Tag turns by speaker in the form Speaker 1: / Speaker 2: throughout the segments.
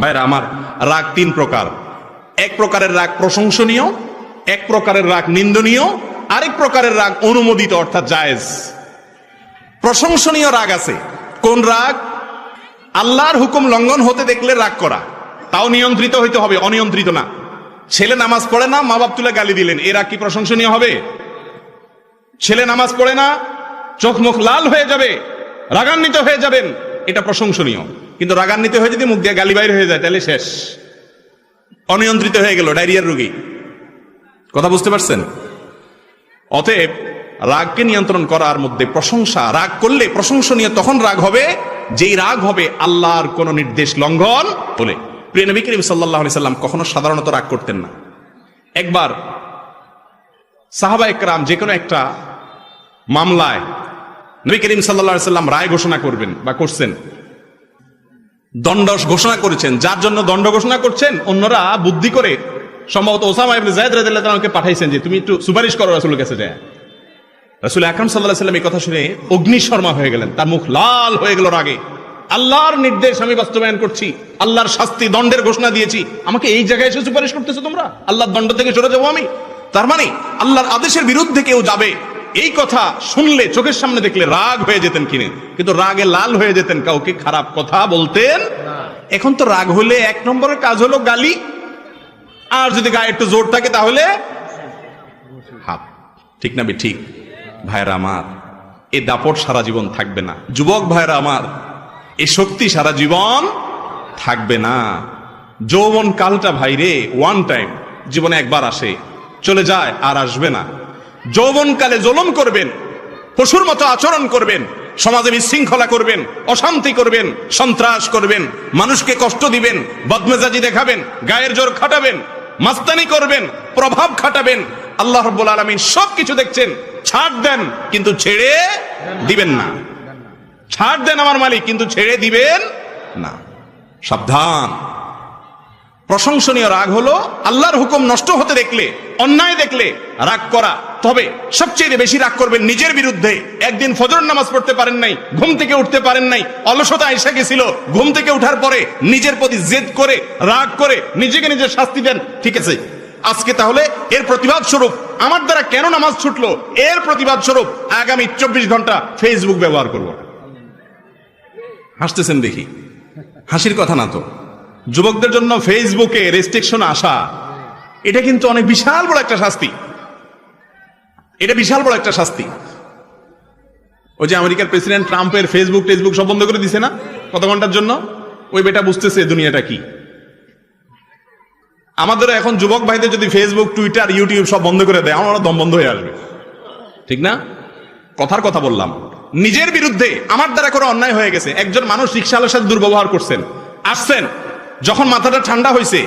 Speaker 1: ভাইরা, আমার রাগ তিন প্রকার। এক প্রকারের রাগ প্রশংসনীয়, এক প্রকারের রাগ নিন্দনীয়, আরেক প্রকারের রাগ অনুমোদিত, অর্থাৎ জায়েজ। প্রশংসনীয় রাগ আছে। কোন রাগ? আল্লাহর হুকুম লঙ্ঘন হতে দেখলে রাগ করা। তাও নিয়ন্ত্রিত হইতে হবে, অনিয়ন্ত্রিত না। ছেলে নামাজ পড়ে না মা বাপ তুলে গালি দিলেন। এরা কি প্রশংসনীয় হবে? ছেলে নামাজ পড়ে না চোখ মুখ লাল হয়ে যাবে, রাগান্বিত হয়ে যাবেন, এটা প্রশংসনীয়। কিন্তু রাগান্বিত হয়ে যদি মুখ দিয়ে গালি বাইর হয়ে যায়, তাহলে শেষ। অনিয়ন্ত্রিত হয়ে গেল ডায়রিয়ার রোগী। কথা বুঝতে পারছেন? অতএব রাগকে নিয়ন্ত্রণ করার মধ্যে প্রশংসা, রাগ করলে প্রশংসনীয় তখন রাগ হবে, যেই রাগ হবে আল্লাহর কোন নির্দেশ লঙ্ঘন বলে। প্রিয় নবী করিম সাল্লাহ সাল্লাম কখনো সাধারণত রাগ করতেন না। একবার সাহাবা একরাম যে কোনো একটা মামলায় নবী করিম সাল্লাহ সাল্লাম রায় ঘোষণা করবেন বা করছেন। দণ্ড ঘোষণা করেছেন। যার জন্য দণ্ড ঘোষণা করছেন, অন্যরা বুদ্ধি করে সম্ভবত ওসামা ইবনে জায়েদ রাদিয়াল্লাহু পাঠাইছেন যে, তুমি একটু সুপারিশ করো রাসূলের কাছে যায়। রাসূল আকরাম সাল্লাল্লাহু আলাইহি এই কথা শুনে অগ্নিশর্মা হয়ে গেলেন। তার মুখ লাল হয়ে গেল রাগে। আল্লাহর নির্দেশ আমি বাস্তবায়ন করছি, আল্লাহর শাস্তি দণ্ডের ঘোষণা দিয়েছি। আমাকে এই জায়গায় এসে সুপারিশ করতেছো তোমরা? আল্লাহর দণ্ড থেকে সরে যাব আমি। তার মানে আল্লাহর আদেশের বিরুদ্ধে কেউ যাবে। এই কথা শুনলে চোখের সামনে দেখলে রাগ হয়ে যেতেন কিনে। কিন্তু রাগে লাল হয়ে যেতেন, কাউকে খারাপ কথা বলতেন। এখন তো রাগ হলে এক নম্বরের কাজ হলো গালি। আর যদি গায়ে একটু জোর থাকে তাহলে হাত। ঠিক না ঠিক? ভাইরা আমার, এ দাপট সারা জীবন থাকবে না। যুবক ভাইরা আমার, এ শক্তি সারা জীবন থাকবে না। যৌবন কালটা ভাইরে ওয়ান টাইম জীবনে একবার আসে। চলে যায় আর আসবে না। যৌবনকালে জলম করবেন, পশুর মতো আচরণ করবেন, সমাজে বিশৃঙ্খলা করবেন, অশান্তি করবেন, সন্ত্রাস করবেন, মানুষকে কষ্ট দিবেন, বদমেজাজি দেখাবেন, গায়ের জোর খাটাবেন, মাস্তানি করবেন, প্রভাব খাটাবেন, আল্লাহ রব্বুল আলমিন সব কিছু দেখছেন, ছাড় দেন, কিন্তু ছেড়ে দিবেন না। ছাড় দেন আমার মালিক, কিন্তু ছেড়ে দিবেন না। সাবধান। প্রশংসনীয় রাগ হলো আল্লাহর হুকুম নষ্ট হতে দেখলে, অন্যায় দেখলে রাগ করা। তবে সবচেয়ে বেশি রাগ করবেন নিজের বিরুদ্ধে। একদিন ফজর নামাজ পড়তে পারেন নাই, ঘুম থেকে উঠতে পারেন নাই, অলসতা এসে গেছিল। ঘুম থেকে উঠার পরে নিজের প্রতি জেদ করে, রাগ করে নিজেকে নিজের শাস্তি দেন। ঠিক আছে? আজকে তাহলে এর প্রতিবাদ স্বরূপ আমার দ্বারা কেন নামাজ ছুটলো? এর প্রতিবাদ স্বরূপ আগামী চব্বিশ ঘণ্টা ফেসবুক ব্যবহার করব। হাসতেছেন দেখি। হাসির কথা না তো। যুবকদের জন্য ফেসবুকে রেস্ট্রিকশন আসা, এটা কিন্তু অনেক বিশাল বড় একটা শাস্তি। এটা বিশাল বড় একটা শাস্তি। ওই যে আমেরিকার প্রেসিডেন্ট ট্রাম্পের ফেসবুক টেসবুক সব বন্ধ করে দিছে না, কত ঘণ্টার জন্য? ওই বেটা বুঝতেছে দুনিয়াটা কি। আমাদের এখন যুবক ভাইদের যদি ফেসবুক, টুইটার, ইউটিউব সব বন্ধ করে দেয়, আমার দম বন্ধ হয়ে আসবে। ঠিক না? কথার কথা বললাম। নিজের বিরুদ্ধে আমার দ্বারা করে অন্যায় হয়ে গেছে। একজন মানুষ রিক্সাওয়ালার সাথে দুর্ব্যবহার করছেন, আসছেন। যখন মাথাটা ঠান্ডা হয়েছে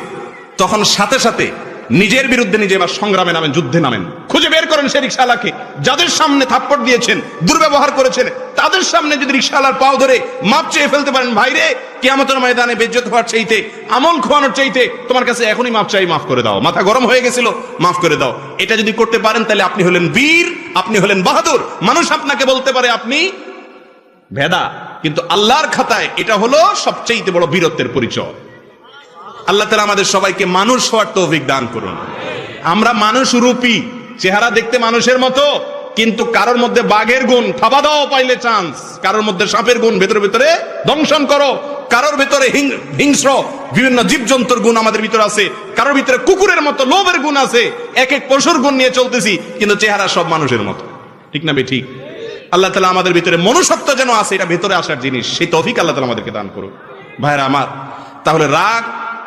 Speaker 1: তখন সাথে সাথে নিজের বিরুদ্ধে নিজে এবার সংগ্রামে নামেন, যুদ্ধে নামেন। খুঁজে বের করেন সে রিক্সাওয়ালাকে যাদের সামনে থাপ্পড় দিয়েছেন, দুর্ব্যবহার করেছেন, তাদের সামনে যদি রিক্সাওয়ালার পাও ধরে মাপ চেয়ে ফেলতে পারেন, ভাইরে, কেয়ামতের ময়দানে বেজ্জত হওয়ার চাইতে, আমল খোয়ানোর চাইতে, তোমার কাছে এখনই মাপ চাই, মাফ করে দাও। মাথা গরম হয়ে গেছিল, মাফ করে দাও। এটা যদি করতে পারেন, তাহলে আপনি হলেন বীর, আপনি হলেন বাহাদুর। মানুষ আপনাকে বলতে পারে, আপনি ভেদা। কিন্তু আল্লাহর খাতায় এটা হলো সবচেয়ে বড় বীরত্বের পরিচয়। আল্লাহ তালা আমাদের সবাইকে মানুষ হওয়ার তৌফিক দান করুন। আমরা মানুষ রূপী, চেহারা দেখতে মানুষের মতো, কিন্তু কারোর মধ্যে বাঘের গুণ থাবা দাও পাইলে চান্স কারোর মধ্যে সাপের গুণ, ভেতরে ভেতরে দংশন করো। কারোর ভেতরে হিংস্র, বিভিন্ন জীবজন্তুর গুণ আমাদের ভিতরে আছে। কারোর ভিতরে কুকুরের মতো, লোভের গুণ আছে। এক এক পশুর গুণ নিয়ে চলতেছি, কিন্তু চেহারা সব মানুষের মতো। ঠিক না বে ঠিক। আল্লাহ তালা আমাদের ভিতরে মনুষ্যত্ব যেন আছে, এটা ভেতরে আসার জিনিস। সেই তৌফিক আল্লাহ তালা আমাদেরকে দান করুক। ভাইরা আমার, তাহলে রাগ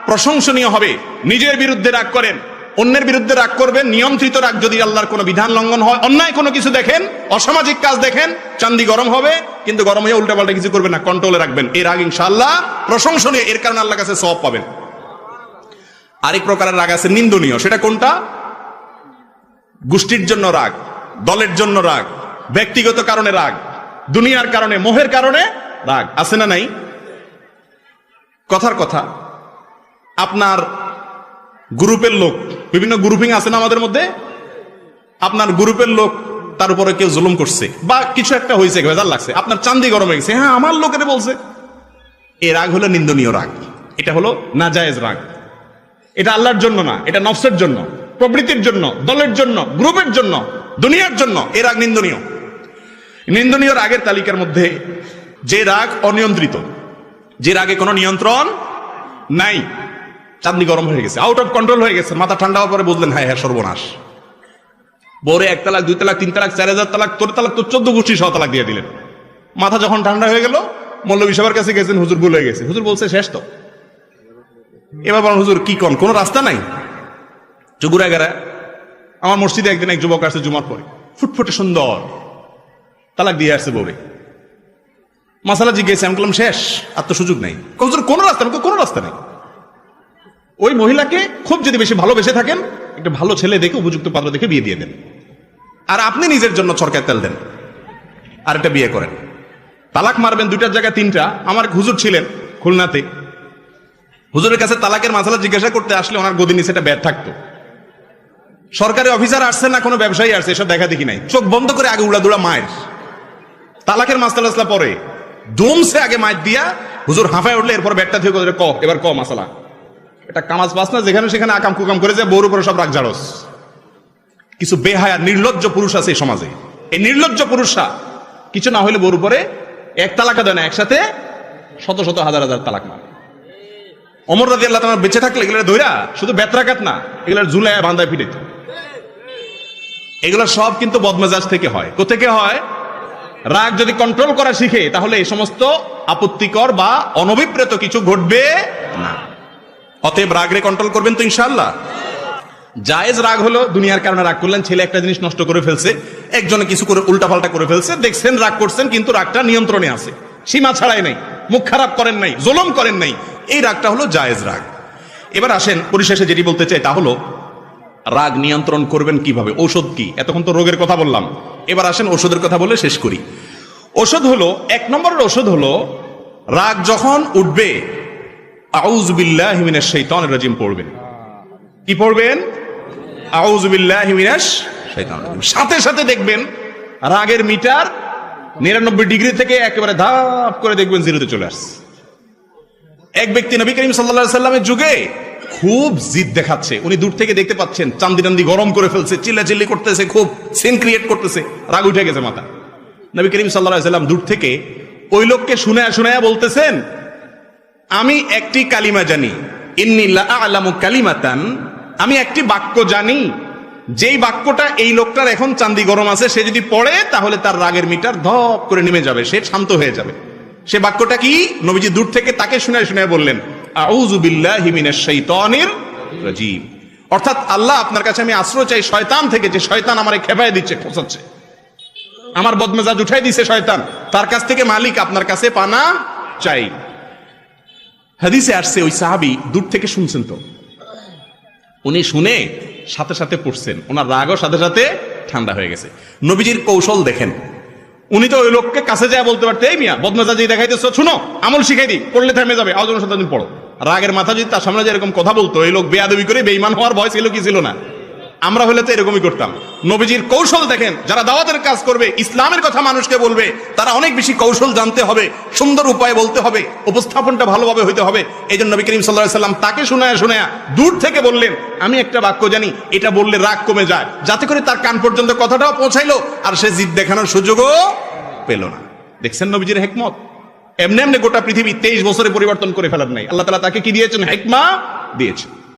Speaker 1: প্রশংসনীয় হবে। নিজের বিরুদ্ধে রাগ করেন, অন্যের বিরুদ্ধে রাগ করবেন, নিয়ন্ত্রিত রাগ যদি আল্লাহর কোনো বিধান লঙ্ঘন হয়, অন্যায় কোনো কিছু দেখেন, অসামাজিক কাজ দেখেন, চান্দি গরম হবে, কিন্তু গরম হয়ে উল্টাপাল্টা কিছু করবেন না কন্ট্রোলে রাখবেন। এর রাগ ইনশাআল্লাহ প্রশংসনীয়, এর কারণে আল্লাহ কাছে সব পাবেন। আরেক প্রকারের রাগ আছে নিন্দনীয়, সেটা কোনটা? গোষ্ঠীর জন্য রাগ, দলের জন্য রাগ, ব্যক্তিগত কারণে রাগ, দুনিয়ার কারণে, মোহের কারণে রাগ, আছে না নাই? কথার কথা আপনার গ্রুপের লোক, বিভিন্ন গ্রুপিং আছে না আমাদের মধ্যে? আপনার গ্রুপের লোক, তার উপরে কেউ জুলুম করছে। বা কিছু একটা হয়েছে, ভেজাল লাগছে। আপনার চান্দি গরম হয়ে গেছে। হ্যাঁ আমার লোকের বলছে। এ রাগ হলো নিন্দনীয় রাগ। এটা হলো নাজায়েজ রাগ। এটা আল্লাহর জন্য না, এটা নফসের জন্য, প্রবৃত্তির জন্য, দলের জন্য, গ্রুপের জন্য, দুনিয়ার জন্য এ রাগ নিন্দনীয়। নিন্দনীয় রাগের তালিকার মধ্যে যে রাগ অনিয়ন্ত্রিত, যে রাগে কোনো নিয়ন্ত্রণ নাই। চাঁদনি গরম হয়ে গেছে আউট অফ কন্ট্রোল হয়ে গেছে, মাথা ঠান্ডা হওয়ার পরে বুঝলেন হ্যাঁ হ্যাঁ সর্বনাশ। বরে এক তালাক, দুই তালাক, তিন তালাক, চার হাজার তালাক, তোর তালাক তো চোদ্দ গোষ্ঠী সহ তালাক দিয়ে দিলেন। মাথা যখন ঠান্ডা হয়ে গেল মল্লবী সবার কাছে গেছেন, হুজুর ভুল হয়ে গেছে। হুজুর বলছে, শেষ তো। এবার বলেন, হুজুর, কি কন? কোনো রাস্তা নাই? চুগুরা গেরা। আমার মসজিদে একদিন এক যুবক আসছে জুমার পরে, ফুটফুটে সুন্দর, তালাক দিয়ে আসছে বউরে। মাসালা জিজ্ঞেস, আমি বললাম, শেষ, আর তো সুযোগ নেই। হুজুর, কোনো রাস্তা নেই, কোনো রাস্তা নেই। ওই মহিলাকে খুব যদি বেশি ভালোবেসে থাকেন, একটা ভালো ছেলে দেখে উপযুক্ত পাত্র দেখে বিয়ে দিয়ে দেন। আর আপনি নিজের জন্য সরকার তেল দেন। আর একটা বিয়ে করেন। তালাক মারবেন দুইটার জায়গায় তিনটা। আমার হুজুর ছিলেন খুলনাতে। হুজুরের কাছে তালাকের মাসালা জিজ্ঞাসা করতে আসলে ওনার গদি একটা ব্যাট থাকতো। সরকারি অফিসার আসছে না, কোনো ব্যবসায়ী আসছে, এসব দেখা দেখি নাই। চোখ বন্ধ করে আগে উড়াদুড়া মায়ের। তালাকের মাসালা পরে। দমসে আগে মায়ের দিয়া হুজুর হাঁফায় উঠলে এরপর ব্যাটটা থেকে ক, এবার ক মাসালা। এটা কামাজ পাস না, যেখানে সেখানে আকাম কুকাম করে যায় বউর উপরে সব রাগ জাড়স কিছু বেহায়া, নির্লজ্জ পুরুষ আছে এই সমাজে। এই নির্লজ্জ পুরুষরা কিছু না হইলে বউর উপরে এক তালাকা দেয় না, একসাথে শত শত হাজার হাজার তালাক মারে। অমর রাজি আল্লাহ তোমার বেঁচে থাকলে এগুলো ধৈরা শুধু বেতরাঘাত না, এগুলোর ঝুলায় বান্ধায় পিড়িত এগুলো সব কিন্তু বদমেজাজ থেকে হয়। কোথেকে হয়? রাগ যদি কন্ট্রোল করা শিখে, তাহলে এই সমস্ত আপত্তিকর বা অনভিপ্রেত কিছু ঘটবে না। অতএব রাগরে কন্ট্রোল করবেন তো ইনশাল্লাহ জায়েজ রাগ হলো দুনিয়ার কারণে রাগ করলেন, ছেলে একটা জিনিস নষ্ট করে ফেলছে, একজনে কিছু করে উল্টাপাল্টা করে ফেলছে, দেখছেন রাগ করছেন, কিন্তু রাগটা নিয়ন্ত্রণে আছে। সীমা ছাড়াই নাই, মুখ খারাপ করেন নাই, জোলম করেন নাই। এই রাগটা হলো জায়েজ রাগ। এবার আসেন, পরিশেষে যেটি বলতে চাই তা হলো, রাগ নিয়ন্ত্রণ করবেন কীভাবে? ঔষধ কি? এতক্ষণ তো রোগের কথা বললাম। এবার আসেন ওষুধের কথা বলে শেষ করি। ওষুধ হলো, এক নম্বরের ওষুধ হলো, রাগ যখন উঠবে আউজবিল্লাহ শাইতানির রাজিম পড়বেন। কি পড়বেন? আউজবিল্লাহ শাইতানির রাজিম। সাথে সাথে দেখবেন রাগের মিটার নিরানব্বই ডিগ্রি থেকে একেবারে ধাপ করে দেখবেন জিরোতে চলে আসছে। এক ব্যক্তি নবী করিম সাল্লা সাল্লামের যুগে খুব জিদ দেখাচ্ছে। উনি দূর থেকে দেখতে পাচ্ছেন, চান্দি টান্দি গরম করে ফেলছে চিল্লা চিল্লি করতেছে, খুব সিন ক্রিয়েট করতেছে, রাগ উঠে গেছে মাথা নবী করিম সাল্লা সাল্লাম দূর থেকে ওই লোককে শুনে শুনায়া বলতেছেন আমি একটি কালিমা জানি। ইন্নি লা আলামু কালিমাতান। আমি একটি বাক্য জানি। যেই বাক্যটা এই লোকটার এখন চান্দি গরম আছে, সে যদি পড়ে, তাহলে তার রাগের মিটার ধপ করে নেমে যাবে, সে শান্ত হয়ে যাবে। সে বাক্যটা কি? নবীজি দূর থেকে তাকে শুনে শুনে বললেন রাজিম। অর্থাৎ আল্লাহ আপনার কাছে, আমি আশ্রয় চাই শয়তান থেকে, যে শয়তান আমারে খেপায় দিচ্ছে খোঁচাচ্ছে আমার বদমেজাজ উঠাই দিছে শয়তান। তার কাছ থেকে মালিক আপনার কাছে পানা চাই। হাদিসে আসছে, ওই সাহাবি দূর থেকে শুনছেন তো। উনি শুনে সাথে সাথে পড়ছেন। ওনার রাগও সাথে সাথে ঠান্ডা হয়ে গেছে। নবীজির কৌশল দেখেন। উনি তো ওই লোককে কাছে যায় বলতে পারতে, এই মিয়া বদমেজাজি দেখাইতেছ, শুনো, আমল শিখাই দিই পড়লে থেমে যাবে আজ সাথে পড়ো। রাগের মাথা যদি তার সামনে যে এরকম কথা বলতো এই লোক বেয়াদবি করে বেইমান হওয়ার ভয় ছিল কি ছিল না? আমরা হলে তো এরকমই করতাম। নবীজির কৌশল দেখেন, যারা দাওয়াতের কাজ করবে, ইসলামের কথা মানুষকে বলবে, তারা অনেক বেশি কৌশল জানতে হবে, সুন্দর উপায় বলতে হবে, উপস্থাপনটা ভালোভাবে হইতে হবে। এই জন্য নবী করিম সাল্লাহ সাল্লাম তাকে শোনায় শোনায় দূর থেকে বললেন, আমি একটা বাক্য জানি, এটা বললে রাগ কমে যায়। যাতে করে তার কান পর্যন্ত কথাটাও পৌঁছাইলো, আর সে জিদ দেখানোর সুযোগও পেল না। দেখছেন নবীজির হেকমত? এমনি এমনি গোটা পৃথিবী তেইশ বছরে পরিবর্তন করে ফেলার নাই। আল্লাহ তালা তাকে কি দিয়েছেন? হেকমা দিয়েছেন।